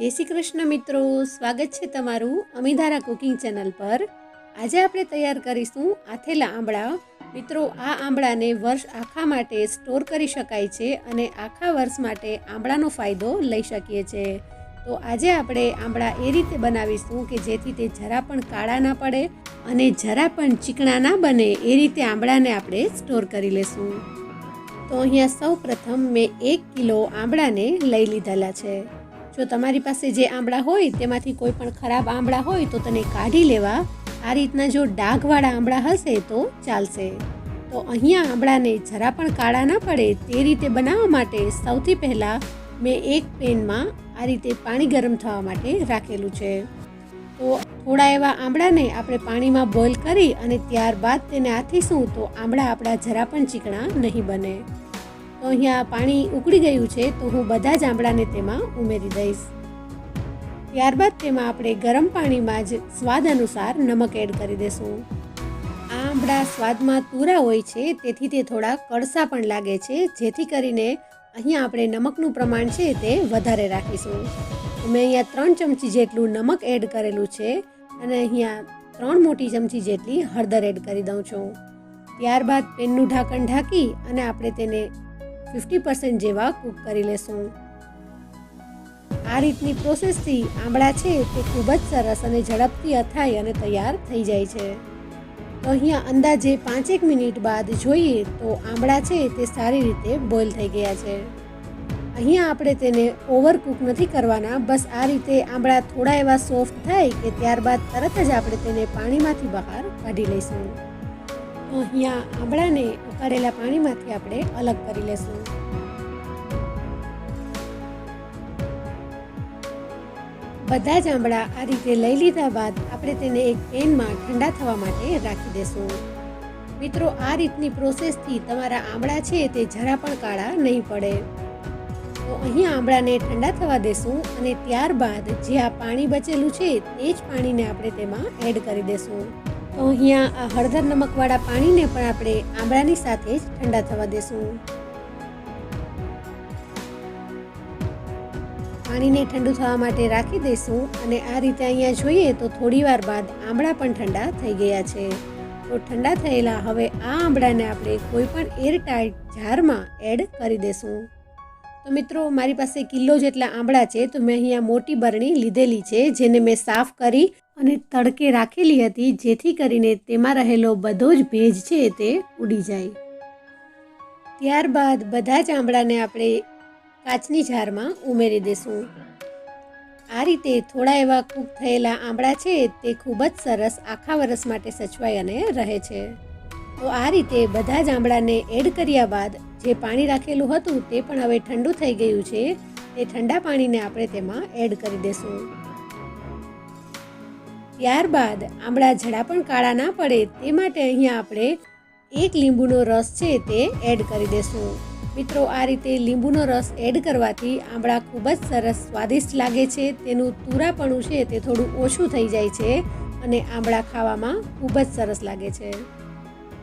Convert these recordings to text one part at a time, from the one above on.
જય શ્રી કૃષ્ણ મિત્રો, સ્વાગત છે તમારું અમીધારા કુકિંગ ચેનલ પર. આજે આપણે તૈયાર કરીશું આથેલા આંબળા. મિત્રો, આ આંબળાને વર્ષ આખા માટે સ્ટોર કરી શકાય છે અને આખા વર્ષ માટે આંબળાનો ફાયદો લઈ શકીએ છીએ તો આજે આપણે આંબળા એ રીતે બનાવીશું કે જેથી તે જરા પણ કાળા ના પડે અને જરા પણ ચીકણા ના બને એ રીતે આંબળાને આપણે સ્ટોર કરી લેશું. તો અહીંયા સૌ પ્રથમ મેં એક કિલો આંબળાને લઈ લીધેલા છે. જો તમારી પાસે જે આંબળા હોય, તેમાંથી કોઈ પણ ખરાબ આંબળા હોય, તો તેને કાઢી લેવા. આ રીતના જો ડાઘવાળા આંબળા હશે, તો ચાલશે. તો અહીંયા આંબળાને જરા પણ કાળા ના પડે. તે રીતે બનાવવા માટે સૌથી પહેલાં મેં એક પેનમાં આ રીતે પાણી ગરમ થવા માટે રાખેલું છે. તો થોડા એવા આંબળાને આપણે પાણીમાં બોઇલ કરી અને ત્યારબાદ તેને આથીશું તો આંબળા આપણા જરા પણ ચીકણા નહીં બને. તો અહીંયા પાણી ઉકળી ગયું છે તો હું બધા જ આંબળાને તેમાં ઉમેરી દઈશ. ત્યારબાદ તેમાં આપણે ગરમ પાણીમાં જ સ્વાદ અનુસાર નમક એડ કરી દઈશું આ આંબળા સ્વાદમાં તુરા હોય છે, તેથી તે થોડા કડસા પણ લાગે છે, જેથી કરીને અહીંયા આપણે નમકનું પ્રમાણ છે તે વધારે રાખીશું. મેં અહીંયા ત્રણ ચમચી જેટલું નમક એડ કરેલું છે અને અહીંયા ત્રણ મોટી ચમચી જેટલી હળદર એડ કરી દઉં છું. ત્યારબાદ પેનનું ઢાંકણ ઢાંકી અને આપણે તેને ફિફ્ટી પર્સન્ટ જેવા કૂક કરી લેશું. આ રીતની પ્રોસેસથી આંબળા છે તે ખૂબ જ સરસ અને ઝડપથી અથાય અને તૈયાર થઈ જાય છે. તો અહીંયા અંદાજે પાંચેક મિનિટ બાદ જોઈએ તો આંબળા છે તે સારી રીતે બોઇલ થઈ ગયા છે. અહીંયા આપણે તેને ઓવરકુક નથી કરવાના, બસ આ રીતે આંબળા થોડા એવા સોફ્ટ થાય કે ત્યારબાદ તરત જ આપણે તેને પાણીમાંથી બહાર કાઢી લઈશું. અહીંયા આંબળાને ઉકાળેલા પાણીમાંથી આપણે અલગ કરી લેશું. બધા જ આંબળા આ રીતે લઈ લીધા બાદ આપણે તેને એક પેનમાં ઠંડા થવા માટે રાખી દેશું. મિત્રો, આ રીતની પ્રોસેસથી તમારા આંબળા છે તે જરા પણ કાળા નહીં પડે. તો અહીંયા આંબળાને ઠંડા થવા દેશું અને ત્યારબાદ જે આ પાણી બચેલું છે તે જ પાણીને આપણે તેમાં એડ કરી દેશું. તો અહીંયા આ હળદર નમકવાળા પાણીને પણ આપણે આંબળાની સાથે જ ઠંડા થવા દેશું. પાણીને ઠંડુ થવા માટે રાખી દઈશું અને આ રીતે અહીંયા જોઈએ તો થોડી વાર બાદ આંબળા પણ ઠંડા થઈ ગયા છે. તો ઠંડા થયેલા હવે આ આંબળાને આપણે કોઈ પણ એરટાઈટ જારમાં એડ કરી દઈશું તો મિત્રો, મારી પાસે કિલો જેટલા આંબળા છે, તો મેં અહીંયા મોટી બરણી લીધેલી છે, જેને મેં સાફ કરી અને તડકે રાખેલી હતી, જેથી કરીને તેમાં રહેલો બધો જ ભેજ છે તે ઉડી જાય. ત્યારબાદ બધા જ આંબળાને આપણે કાચની જારમાં ઉમેરી દઈશું આ રીતે થોડા એવા કૂક થયેલા આંબળા છે, તે ખૂબ જ સરસ આખા વરસ માટે સચવાઈ અને રહે છે. તો આ રીતે બધા જ આંબળાને એડ કર્યા બાદ જે પાણી રાખેલું હતું તે પણ હવે ઠંડુ થઈ ગયું છે. તે ઠંડા પાણીને આપણે તેમાં એડ કરી દઈશું ત્યારબાદ આંબળા જડા પણ કાળા ના પડે તે માટે અહીંયા આપણે એક લીંબુનો રસ છે તે એડ કરી દઈશું મિત્રો, આ રીતે લીંબુનો રસ એડ કરવાથી આંબળા ખૂબ જ સરસ સ્વાદિષ્ટ લાગે છે. તેનું તુરાપણું છે તે થોડું ઓછું થઈ જાય છે અને આંબળા ખાવામાં ખૂબ જ સરસ લાગે છે.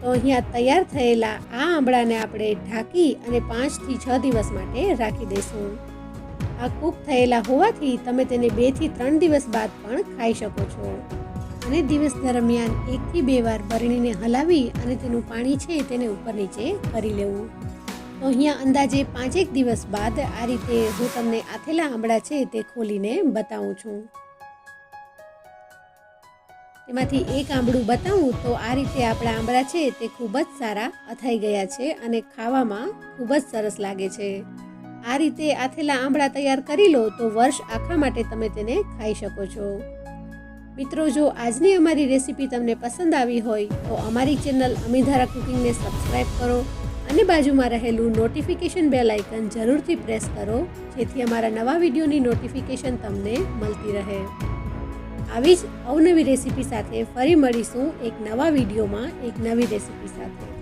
તો અહીંયા તૈયાર થયેલા આ આંબળાને આપણે ઢાંકી અને પાંચથી છ દિવસ માટે રાખી દઈશું. આ કૂક થયેલા હોવાથી તમે તેને બેથી ત્રણ દિવસ બાદ પણ ખાઈ શકો છો. અને દિવસ દરમિયાન એકથી બે વાર બરણીને હલાવી અને તેનું પાણી છે તેને ઉપર નીચે કરી લેવું. તો અહીંયા અંદાજે પાંચેક દિવસ બાદ આ રીતે હું તમને આથેલા આંબળા છે તે ખોલીને બતાવું છું. તેમાંથી એક આંબળું બતાવું તો આ રીતે આપણા આંબળા છે તે ખૂબ જ સારા અથાઈ ગયા છે અને ખાવામાં ખૂબ જ સરસ લાગે છે. આ રીતે આથેલા આંબળા તૈયાર કરી લો તો વર્ષ આખા માટે તમે તેને ખાઈ શકો છો. મિત્રો, જો આજની અમારી રેસીપી તમને પસંદ આવી હોય તો અમારી ચેનલ અમીધારા કુકિંગને સબસ્ક્રાઈબ કરો અને બાજુમાં રહેલું નોટિફિકેશન બેલ આઇકન જરૂરથી પ્રેસ કરો જેથી અમારા નવા વિડીયોની નોટિફિકેશન તમને મળતી રહે. આવી જ અવનવી રેસીપી સાથે ફરી મળીશું એક નવા વિડીયોમાં એક નવી રેસીપી સાથે.